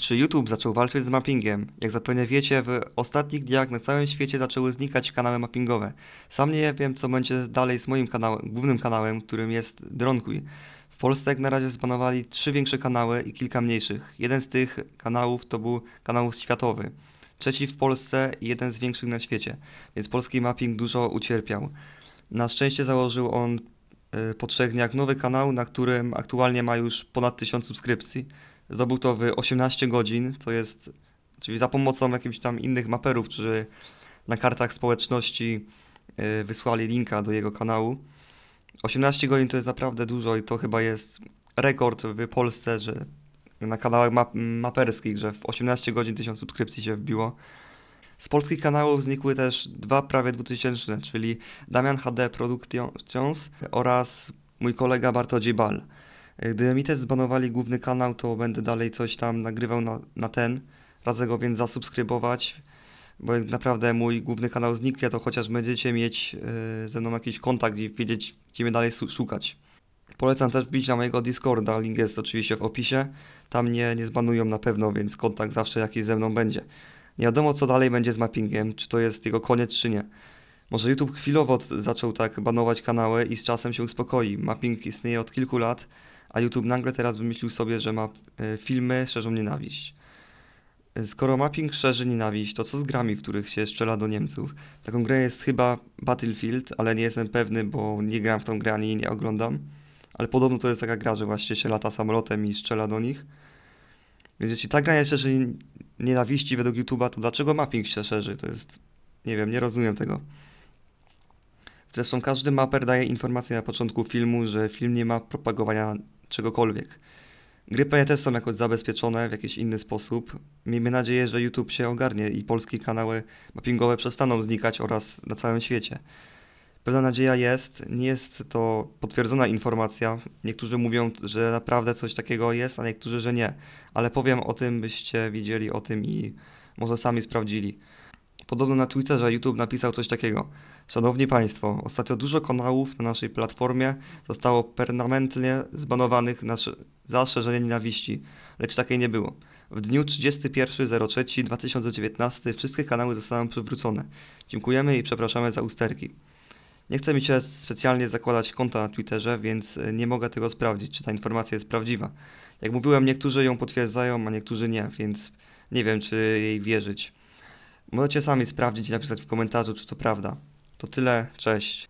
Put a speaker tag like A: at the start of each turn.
A: Czy YouTube zaczął walczyć z mappingiem? Jak zapewne wiecie, w ostatnich dniach na całym świecie zaczęły znikać kanały mappingowe. Sam nie wiem, co będzie dalej z moim kanałem, głównym kanałem, którym jest Dronquil. W Polsce jak na razie zbanowali trzy większe kanały i kilka mniejszych. Jeden z tych kanałów to był kanał światowy. Trzeci w Polsce i jeden z większych na świecie. Więc polski mapping dużo ucierpiał. Na szczęście założył on y, po trzech dniach nowy kanał, na którym aktualnie ma już ponad 1000 subskrypcji. Zdobył to w 18 godzin, co jest, czyli za pomocą jakichś tam innych maperów, którzy na kartach społeczności y, wysłali linka do jego kanału. 18 godzin to jest naprawdę dużo i to chyba jest rekord w Polsce, że na kanałach map maperskich, że w 18 godzin 1000 subskrypcji się wbiło. Z polskich kanałów znikły też dwa prawie 2000, czyli Damian HD Productions oraz mój kolega Bartłodziej Bal. Gdyby mi też zbanowali główny kanał, to będę dalej coś tam nagrywał na, na ten. Radzę go więc zasubskrybować, bo jak naprawdę mój główny kanał zniknie, to chociaż będziecie mieć yy, ze mną jakiś kontakt i wiedzieć, gdzie mnie dalej szukać. Polecam też wbić na mojego Discorda, link jest oczywiście w opisie. Tam mnie nie zbanują na pewno, więc kontakt zawsze jakiś ze mną będzie. Nie wiadomo co dalej będzie z mappingiem, czy to jest jego koniec, czy nie. Może YouTube chwilowo zaczął tak banować kanały i z czasem się uspokoi. Mapping istnieje od kilku lat, a YouTube nagle teraz wymyślił sobie, że ma e, filmy szerzą nienawiść. E, Skoro mapping szerzy nienawiść, to co z grami, w których się strzela do Niemców? Taką grę jest chyba Battlefield, ale nie jestem pewny, bo nie gram w tą grę ani nie oglądam. Ale podobno to jest taka gra, że właśnie się lata samolotem i strzela do nich. Więc jeśli ta gra jest szerzy nienawiści według YouTube'a, to dlaczego mapping się szerzy? To jest... nie wiem, nie rozumiem tego. Zresztą każdy maper daje informację na początku filmu, że film nie ma propagowania czegokolwiek. Gry pewnie też są jakoś zabezpieczone w jakiś inny sposób. Miejmy nadzieję, że YouTube się ogarnie i polskie kanały mappingowe przestaną znikać oraz na całym świecie. Pewna nadzieja jest, nie jest to potwierdzona informacja. Niektórzy mówią, że naprawdę coś takiego jest, a niektórzy, że nie. Ale powiem o tym, byście wiedzieli o tym i może sami sprawdzili. Podobno na Twitterze YouTube napisał coś takiego. Szanowni Państwo, ostatnio dużo kanałów na naszej platformie zostało permanentnie zbanowanych za szerzenie nienawiści, lecz takiej nie było. W dniu 31.03.2019 wszystkie kanały zostaną przywrócone. Dziękujemy i przepraszamy za usterki. Nie chce mi się specjalnie zakładać konta na Twitterze, więc y, nie mogę tego sprawdzić, czy ta informacja jest prawdziwa. Jak mówiłem, niektórzy ją potwierdzają, a niektórzy nie, więc nie wiem, czy jej wierzyć. Możecie sami sprawdzić i napisać w komentarzu, czy to prawda. To tyle, cześć.